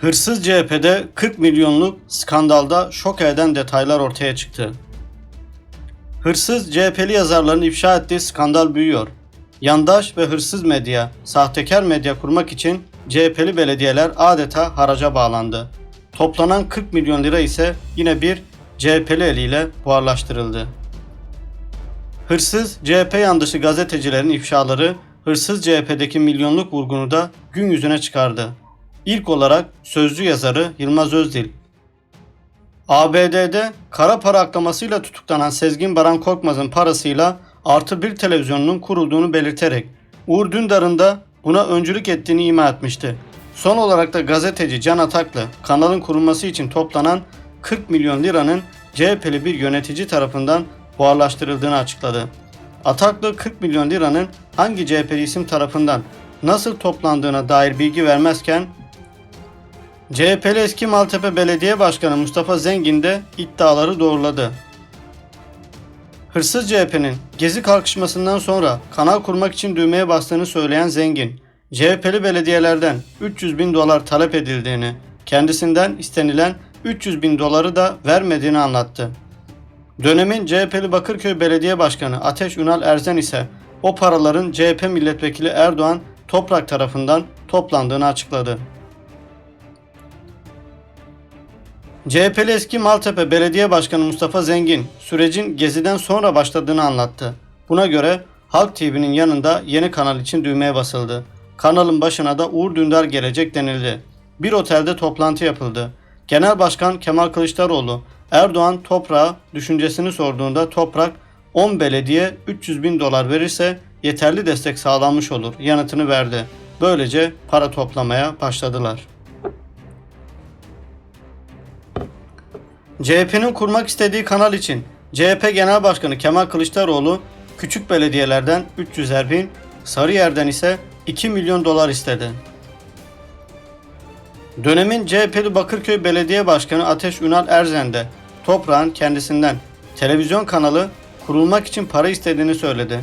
Hırsız CHP'de 40 milyonluk skandalda şok eden detaylar ortaya çıktı. Hırsız CHP'li yazarların ifşa ettiği skandal büyüyor. Yandaş ve hırsız medya, sahtekar medya kurmak için CHP'li belediyeler adeta haraca bağlandı. Toplanan 40 milyon lira ise yine bir CHP'li eliyle buharlaştırıldı. Hırsız CHP yandışı gazetecilerin ifşaları hırsız CHP'deki milyonluk vurgunu da gün yüzüne çıkardı. İlk olarak sözlü yazarı Yılmaz Özdil. ABD'de kara para aklamasıyla tutuklanan Sezgin Baran Korkmaz'ın parasıyla artı bir televizyonunun kurulduğunu belirterek Uğur Dündar'ın da buna öncülük ettiğini ima etmişti. Son olarak da gazeteci Can Ataklı kanalın kurulması için toplanan 40 milyon liranın CHP'li bir yönetici tarafından buharlaştırıldığını açıkladı. Ataklı 40 milyon liranın hangi CHP'li isim tarafından nasıl toplandığına dair bilgi vermezken CHP'li eski Maltepe Belediye Başkanı Mustafa Zengin de iddiaları doğruladı. Hırsız CHP'nin gezi kalkışmasından sonra kanal kurmak için düğmeye bastığını söyleyen Zengin, CHP'li belediyelerden 300 bin dolar talep edildiğini, kendisinden istenilen 300 bin doları da vermediğini anlattı. Dönemin CHP'li Bakırköy Belediye Başkanı Ateş Ünal Erzen ise o paraların CHP milletvekili Erdoğan Toprak tarafından toplandığını açıkladı. CHP'li eski Maltepe Belediye Başkanı Mustafa Zengin sürecin geziden sonra başladığını anlattı. Buna göre Halk TV'nin yanında yeni kanal için düğmeye basıldı. Kanalın başına da Uğur Dündar gelecek denildi. Bir otelde toplantı yapıldı. Genel Başkan Kemal Kılıçdaroğlu Erdoğan toprağa düşüncesini sorduğunda toprak 10 belediye 300 bin dolar verirse yeterli destek sağlanmış olur yanıtını verdi. Böylece para toplamaya başladılar. CHP'nin kurmak istediği kanal için CHP Genel Başkanı Kemal Kılıçdaroğlu küçük belediyelerden 300'er bin, Sarıyer'den ise 2 milyon dolar istedi. Dönemin CHP'li Bakırköy Belediye Başkanı Ateş Ünal Erzen de Toprağın kendisinden televizyon kanalı kurulmak için para istediğini söyledi.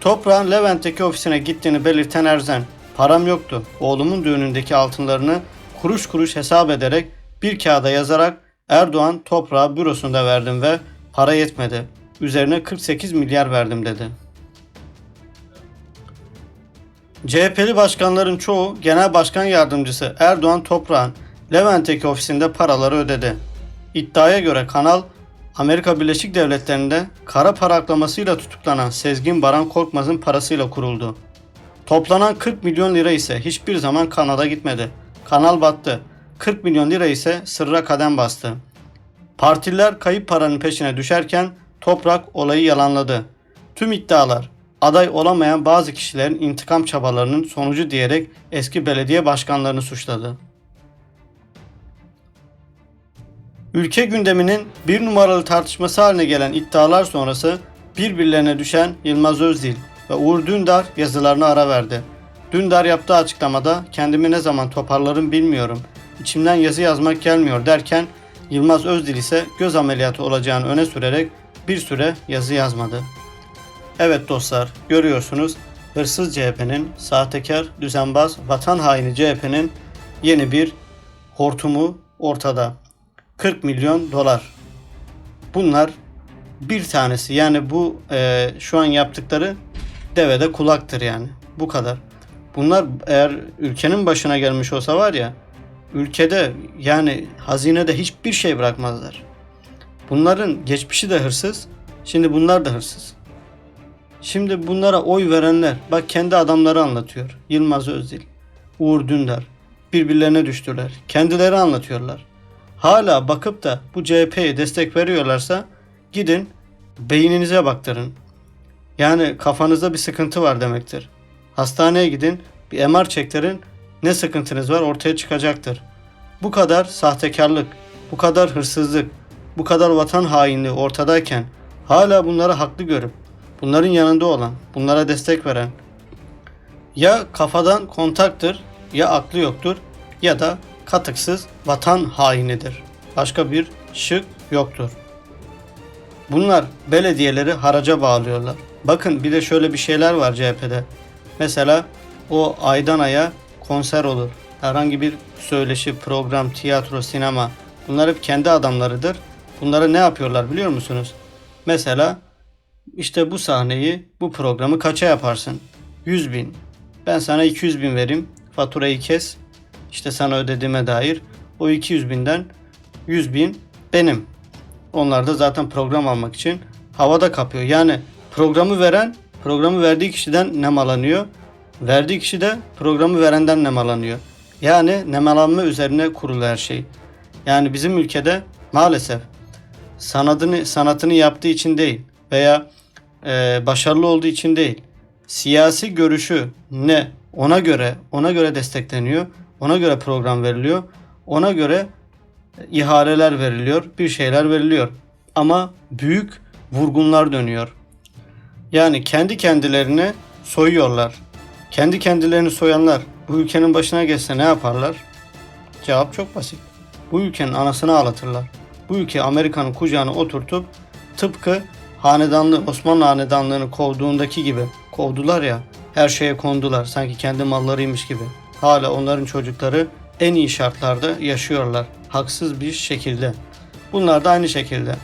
Toprağın Levent'teki ofisine gittiğini belirten Erzen, param yoktu. Oğlumun düğünündeki altınlarını kuruş kuruş hesap ederek bir kağıda yazarak Erdoğan toprağı bürosunda verdim ve para yetmedi. Üzerine 48 milyar verdim dedi. CHP'li başkanların çoğu Genel Başkan Yardımcısı Erdoğan Toprağ'ın Levent'teki ofisinde paraları ödedi. İddiaya göre kanal Amerika Birleşik Devletleri'nde kara para aklamasıyla tutuklanan Sezgin Baran Korkmaz'ın parasıyla kuruldu. Toplanan 40 milyon lira ise hiçbir zaman kanala gitmedi. Kanal battı. 40 milyon lira ise sırra kadem bastı. Partililer kayıp paranın peşine düşerken Toprak olayı yalanladı. Tüm iddialar aday olamayan bazı kişilerin intikam çabalarının sonucu diyerek eski belediye başkanlarını suçladı. Ülke gündeminin bir numaralı tartışması haline gelen iddialar sonrası birbirlerine düşen Yılmaz Özdil ve Uğur Dündar yazılarına ara verdi. Dündar yaptığı açıklamada kendimi ne zaman toparlarım bilmiyorum. İçimden yazı yazmak gelmiyor derken Yılmaz Özdil ise göz ameliyatı olacağını öne sürerek bir süre yazı yazmadı. Evet dostlar görüyorsunuz hırsız CHP'nin, sahtekar, düzenbaz, vatan haini CHP'nin yeni bir hortumu ortada. 40 milyon dolar. Bunlar bir tanesi yani bu e, şu an yaptıkları devede kulaktır yani. Bu kadar. Bunlar eğer ülkenin başına gelmiş olsa var ya ülkede yani hazinede hiçbir şey bırakmazlar. Bunların geçmişi de hırsız. Şimdi bunlar da hırsız. Şimdi bunlara oy verenler bak kendi adamları anlatıyor. Yılmaz Özdil, Uğur Dündar birbirlerine düştüler. Kendileri anlatıyorlar. Hala bakıp da bu CHP'ye destek veriyorlarsa gidin beyninize baktırın. Yani kafanızda bir sıkıntı var demektir. Hastaneye gidin bir MR çektirin ne sıkıntınız var ortaya çıkacaktır. Bu kadar sahtekarlık, bu kadar hırsızlık, bu kadar vatan hainliği ortadayken hala bunları haklı görüp bunların yanında olan, bunlara destek veren ya kafadan kontaktır ya aklı yoktur ya da katıksız vatan hainidir. Başka bir şık yoktur. Bunlar belediyeleri haraca bağlıyorlar. Bakın bir de şöyle bir şeyler var CHP'de. Mesela o aydan aya konser olur. herhangi bir söyleşi, program, tiyatro, sinema bunlar hep kendi adamlarıdır. Bunları ne yapıyorlar biliyor musunuz? Mesela işte bu sahneyi, bu programı kaça yaparsın? 100 bin. Ben sana 200 bin vereyim. Faturayı kes. İşte sana ödediğime dair. O 200 binden 100 bin benim. Onlar da zaten program almak için havada kapıyor. Yani programı veren programı verdiği kişiden nemalanıyor. Verdiği kişi de programı verenden nemalanıyor. Yani nemalanma üzerine kurulu her şey. Yani bizim ülkede maalesef sanatını sanatını yaptığı için değil veya e, başarılı olduğu için değil. Siyasi görüşü ne ona göre ona göre destekleniyor. Ona göre program veriliyor. Ona göre ihaleler veriliyor, bir şeyler veriliyor. Ama büyük vurgunlar dönüyor. Yani kendi kendilerini soyuyorlar. Kendi kendilerini soyanlar bu ülkenin başına geçse ne yaparlar? Cevap çok basit. Bu ülkenin anasını ağlatırlar. Bu ülke Amerika'nın kucağına oturtup tıpkı hanedanlığı Osmanlı hanedanlığını kovduğundaki gibi kovdular ya her şeye kondular sanki kendi mallarıymış gibi. Hala onların çocukları en iyi şartlarda yaşıyorlar. Haksız bir şekilde. Bunlar da aynı şekilde.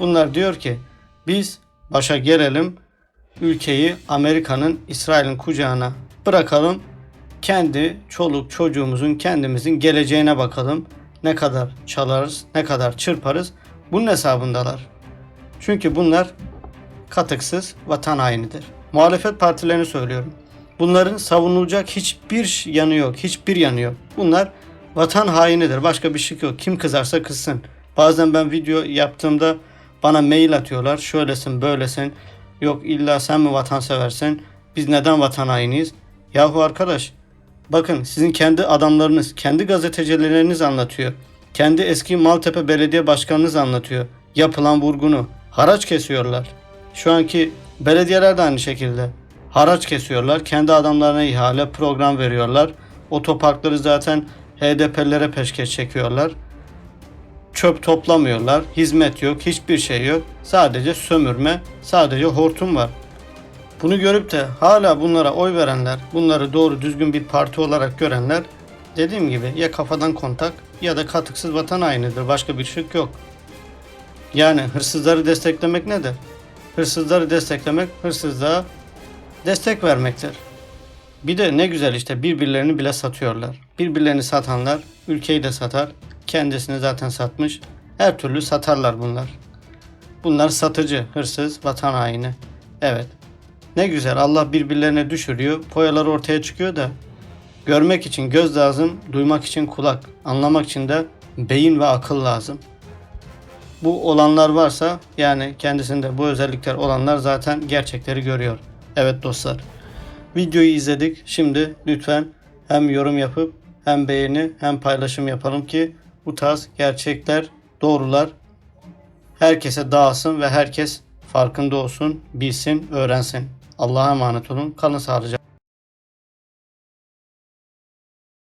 Bunlar diyor ki biz başa gelelim ülkeyi Amerika'nın İsrail'in kucağına bırakalım. Kendi çoluk çocuğumuzun kendimizin geleceğine bakalım. Ne kadar çalarız, ne kadar çırparız. Bunun hesabındalar. Çünkü bunlar katıksız vatan hainidir. Muhalefet partilerini söylüyorum. Bunların savunulacak hiçbir yanı yok. Hiçbir yanı yok. Bunlar vatan hainidir. Başka bir şey yok. Kim kızarsa kızsın. Bazen ben video yaptığımda bana mail atıyorlar. Şöylesin böylesin. Yok illa sen mi vatanseversin? Biz neden vatan hainiyiz? Yahu arkadaş bakın sizin kendi adamlarınız, kendi gazetecileriniz anlatıyor. Kendi eski Maltepe Belediye Başkanınız anlatıyor. Yapılan vurgunu. Haraç kesiyorlar. Şu anki belediyeler de aynı şekilde. Haraç kesiyorlar. Kendi adamlarına ihale, program veriyorlar. Otoparkları zaten HDP'lere peşkeş çekiyorlar. Çöp toplamıyorlar. Hizmet yok. Hiçbir şey yok. Sadece sömürme, sadece hortum var. Bunu görüp de hala bunlara oy verenler, bunları doğru düzgün bir parti olarak görenler dediğim gibi ya kafadan kontak ya da katıksız vatan hainidir. Başka bir şey yok. Yani hırsızları desteklemek nedir? Hırsızları desteklemek hırsızlığa destek vermektir. Bir de ne güzel işte birbirlerini bile satıyorlar. Birbirlerini satanlar ülkeyi de satar. Kendisini zaten satmış. Her türlü satarlar bunlar. Bunlar satıcı, hırsız, vatan haini. Evet. Ne güzel Allah birbirlerine düşürüyor. Poyalar ortaya çıkıyor da görmek için göz lazım, duymak için kulak, anlamak için de beyin ve akıl lazım. Bu olanlar varsa yani kendisinde bu özellikler olanlar zaten gerçekleri görüyor. Evet dostlar. Videoyu izledik. Şimdi lütfen hem yorum yapıp hem beğeni hem paylaşım yapalım ki bu tarz gerçekler, doğrular herkese dağılsın ve herkes farkında olsun, bilsin, öğrensin. Allah'a emanet olun. Kalın sağlıcakla.